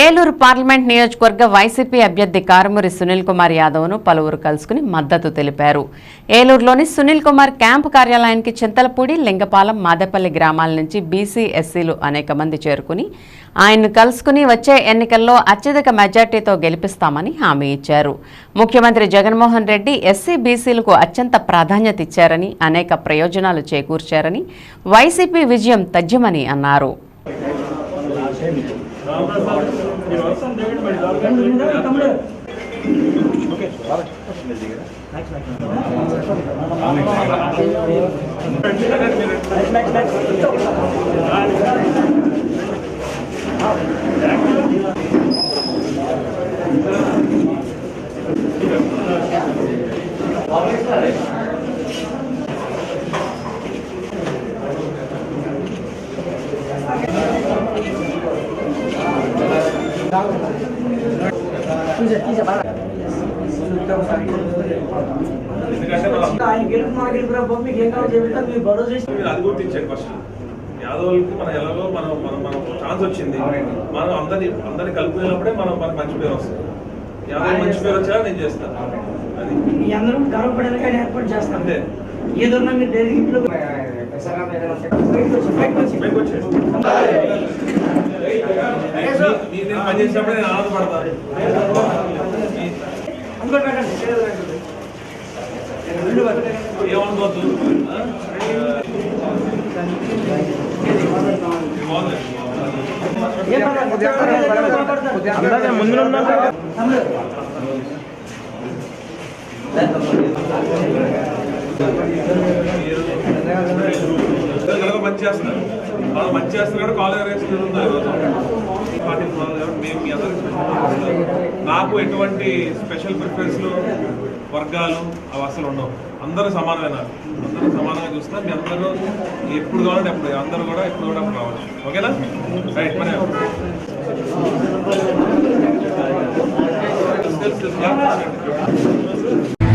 Eluru parliament నియోజకవర్గ YCP అభ్యర్థి కారుమూరి సునీల్ కుమార్ యాదవ్ను పలువురు కలుసుకుని మద్దతు తెలిపారు. ఏలూరులోని సునీల్ కుమార్ క్యాంపు కార్యాలయానికి చింతలపూడి లింగపాలెం మాదేపల్లి గ్రామాల నుంచి బీసీ ఎస్సీలు అనేక మంది చేరుకుని ఆయన్ను కలుసుకుని వచ్చే ఎన్నికల్లో అత్యధిక మెజార్టీతో గెలిపిస్తామని హామీ ఇచ్చారు. ముఖ్యమంత్రి జగన్మోహన్ రెడ్డి ఎస్సీ బీసీలకు అత్యంత ప్రాధాన్యత ఇచ్చారని అనేక ప్రయోజనాలు చేకూర్చారని వైసీపీ విజయం తథ్యమని అన్నారు. ఎందుకంటే మనం ఆయన గెలుపు మా గెలుపు రా బాబు, మీకు ఏం కావాలో చెబుతాను మీరు భరోసా ఇస్తే మీరు అది గుర్తించండి ఫస్ట్ యాదవులకి మన ఎలాగో మనం మనం మనం ఛాన్స్ వచ్చింది మనం అందరి అందరిని కలుపుకునేటప్పుడే మనం మనకు మంచి పేరు వస్తుంది యాదవ్ మంచి పేరు వచ్చా నేను చేస్తాను అది మీ అందరూ గర్వపడేలాగా ఏర్పాటు చేస్తాను అంతే ఏదన్నా మీరు ఇంట్లో బయటకు వచ్చి, బయటకు వచ్చి. బయటకు వచ్చేయండి. మీ- మీ నేను పని చేసినప్పుడే నేను ఆనందపడతాను. ఏమనుకోవద్దు ముందు మంచి చేస్తున్నారు. వాళ్ళు మంచి చేస్తున్నారు కాలేజ్ రేస్ నాకు ఎటువంటి స్పెషల్ ప్రిఫరెన్స్లు వర్గాలు అవి అసలు ఉండవు. అందరూ సమానమైన? అందరూ సమానంగా చూస్తే మీ అందరూ ఎప్పుడు కావాలంటే అప్పుడు అందరూ కూడా ఎప్పుడు కూడా అప్పుడు రావచ్చు ఓకేనా? రైట్ మరి.